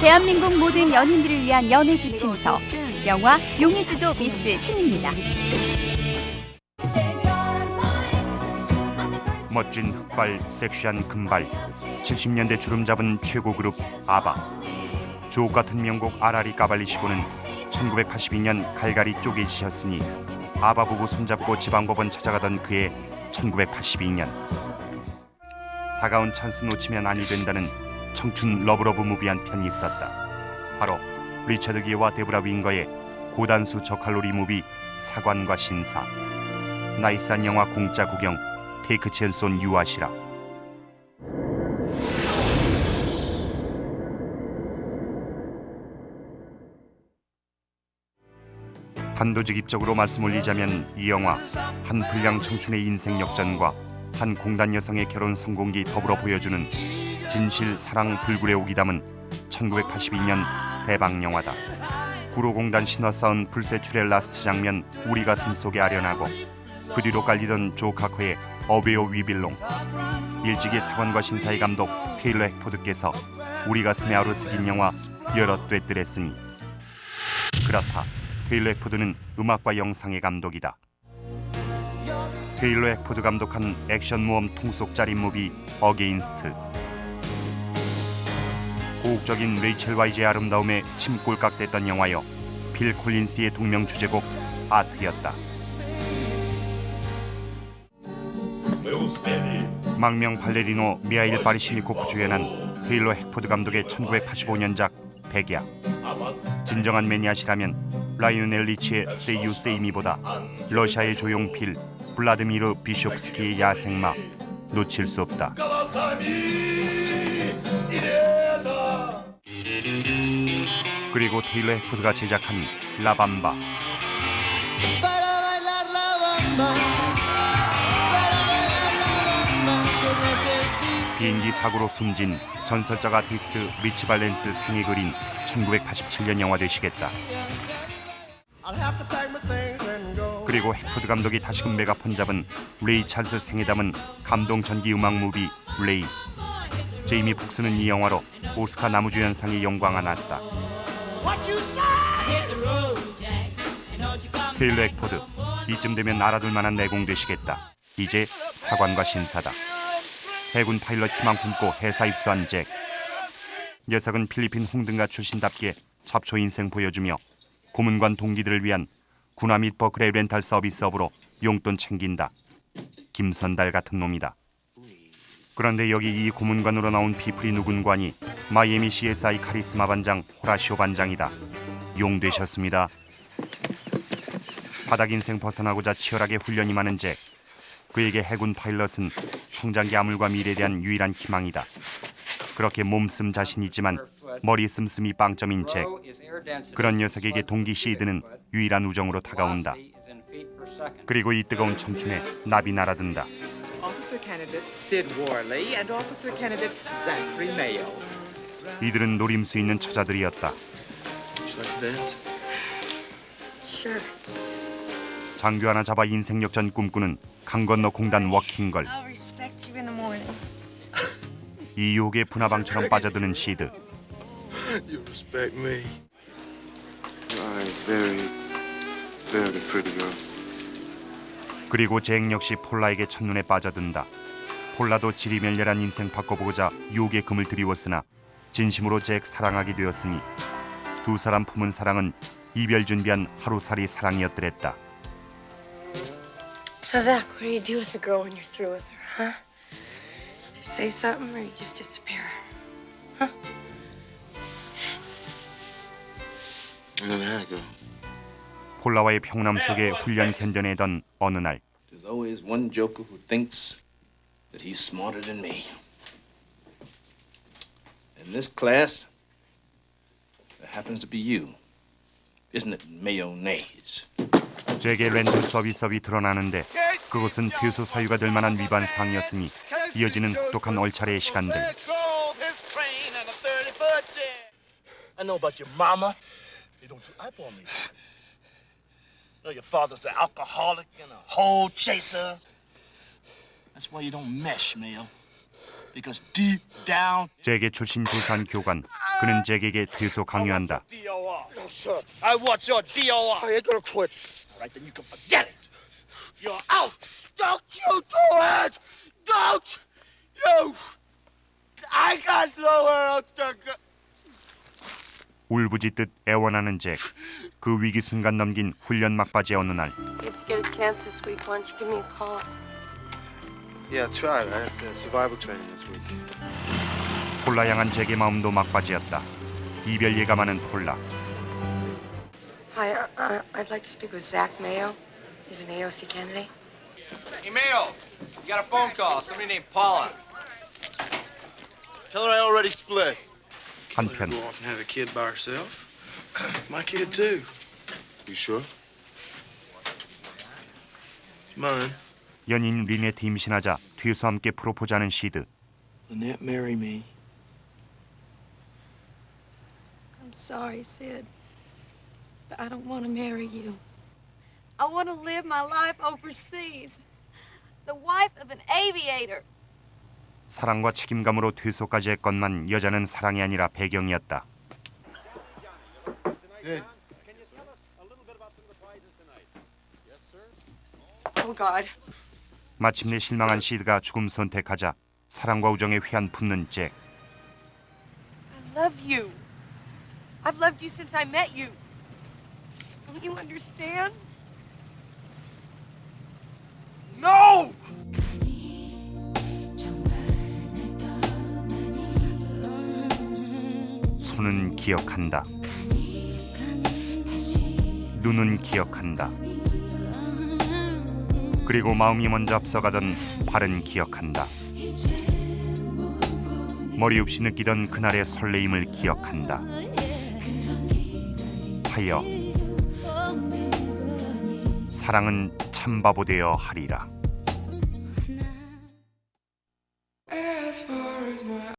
대한민국 모든 연인들을 위한 연애 지침서 영화 용의 주도 미스 신입니다. 멋진 흑발, 섹시한 금발, 70년대 주름 잡은 최고 그룹 아바. 주옥 같은 명곡 아라리 까발리시고는 1982년 갈갈이 쪼개지셨으니 아바 부부 손잡고 지방법원 찾아가던 그해 1982년 다가온 찬스 놓치면 아니 된다는 청춘 러브러브 무비 한 편이 있었다. 바로 리처드 기어와 데브라 윙거의 고단수 저칼로리 무비 사관과 신사. 나이스한 영화 공짜 구경 테이크 첸손 유아시라. 단도직입적으로 말씀 올리자면 이 영화 한 불량 청춘의 인생 역전과 한 공단 여성의 결혼 성공기 더불어 보여주는 진실 사랑 불굴의 옥이 담은 1982년 대박 영화다. 구로공단 신화 쌓은 불세출의 라스트 장면 우리 가슴 속에 아련하고 그 뒤로 깔리던 조 카코의 어베오 위빌롱. 일찍이 사관과 신사의 감독 테일러 핵포드께서 우리 가슴에 아로새긴 영화 여러 꿰뜨렸으니. 그렇다. 테일러 핵포드는 음악과 영상의 감독이다. 테일러 핵포드 감독한 액션 모험 통속 짜릿 무비 어게인스트 고혹적인 레이첼 와이즈의 아름다움에 침 꼴깍댔던 영화여 빌 콜린스의 동명 주제곡 아트였다. 망명 발레리노 미하일 바리시니코프 주연한 테일러 핵포드 감독의 1985년작 백야. 진정한 매니아시라면 라이오넬 리치의 Say Me보다 러시아의 조용필 블라드미르 비숍스키의 야생마 놓칠 수 없다 그리고 테일러 핵포드가 제작한 라밤바. 비행기 사고로 숨진 전설적 아티스트 리치 발렌스 생애 그린 1987년 영화 되시겠다. 그리고 해포드 감독이 다시금 메가폰 잡은 레이 찰스 생에 담은 감동 전기 음악 무비 레이. 제이미 폭스는 이 영화로 오스카 나무주연상의 영광 안았다. 테일러 핵포드 이쯤 되면 알아둘 만한 내공 되시겠다. 이제 사관과 신사다. 해군 파일럿 희망 품고 회사 입수한 잭. 녀석은 필리핀 홍등가 출신답게 잡초 인생 보여주며 고문관 동기들을 위한 군화 및 버클의 렌탈 서비스업으로 용돈 챙긴다. 김선달 같은 놈이다. 그런데 여기 이 고문관으로 나온 피플이 누군가니 마이애미 CSI 카리스마 반장 호라시오 반장이다. 용 되셨습니다. 바닥 인생 벗어나고자 치열하게 훈련이 많은 잭. 그에게 해군 파일럿은 성장기 암울과 미래에 대한 유일한 희망이다. 그렇게 몸씀 자신 있지만 머리 씀씀이 빵점인 잭. 그런 녀석에게 동기 시드는 유일한 우정으로 다가온다. 그리고 이 뜨거운 청춘에 나비 날아든다. Officer Candidate Sid Worley and Officer Candidate Zachary Mayo. 이들은 노림수 있는 처자들이었다. 장교 하나 잡아 인생 역전 꿈꾸는 강 건너 공단 워킹걸. I'll respect you in the morning. 이 유혹에 분화방처럼 빠져드는 시드. You respect me. are a very, very pretty girl. 그리고 잭 역시 폴라에게 첫눈에 빠져든다. 폴라도 지리멸렬한 인생 바꿔보고자 유혹의 금을 들이웠으나 진심으로 잭 사랑하게 되었으니 두 사람 품은 사랑은 이별 준비한 하루살이 사랑이었더랬다. So, Zach, what do you do with a girl when you're through with her, huh? You say something or you just disappear? I never had a girl. 폴라와의 평남 속에 훈련 견뎌내던 어느 날 There's always one joker who thinks that he's smarter than me. In this class, that happens to be you. Isn't it mayonnaise? 잭의 렌탈 서비스업이 드러나는데 그것은 퇴소 사유가 될 만한 위반 사항이었으니 이어지는 혹독한 얼차례의 시간들 I know about your mama. Hey, don't you eyeball me. know your father's an alcoholic and a hoe chaser. That's why you don't mesh, Mayo. Because deep down, 잭의 출신 조사한 교관 그는 잭에게 퇴소 강요한다. DOR. No, sir. I want your DOR. I ain't gonna quit. All right, then you can forget it. You're out. Don't you do it! Don't you! I got nowhere else to go. 울부짖듯 애원하는 잭. 그 위기 순간 넘긴 훈련 막바지의 어느 날 If you get a chance this week, why don't you give me a call? Yeah, try. I have to survival training this week. 폴라 향한 잭의 마음도 막바지였다. 이별 예감하는 폴라. Hi, uh, uh, I'd like to speak with Zach Mayo. He's an AOC candidate. Hey, Mayo, you got a phone call. Somebody named Paula. Tell her I already split. 한편 Go off and have a kid by herself. My kid too. You sure? Mine. 연인 리네트 임신하자 뒤에서 함께 프로포즈하는 시드. Lynette, marry me. I'm sorry, Sid. But I don't want to marry you. I want to live my life overseas. The wife of an aviator. 사랑과 책임감으로 퇴소까지 했건만 여자는 사랑이 아니라 배경이었다. Oh, God. 마침내 실망한 시드가 죽음 선택하자 사랑과 우정에 회한 품는 잭. I love you. I've loved you since I met you. Don't you understand? No! 손은 기억한다. 눈은 기억한다. 그리고 마음이 먼저 앞서가던 발은 기억한다. 머리 없이 느끼던 그날의 설레임을 기억한다. 하여 사랑은 참바보 되어 하리라.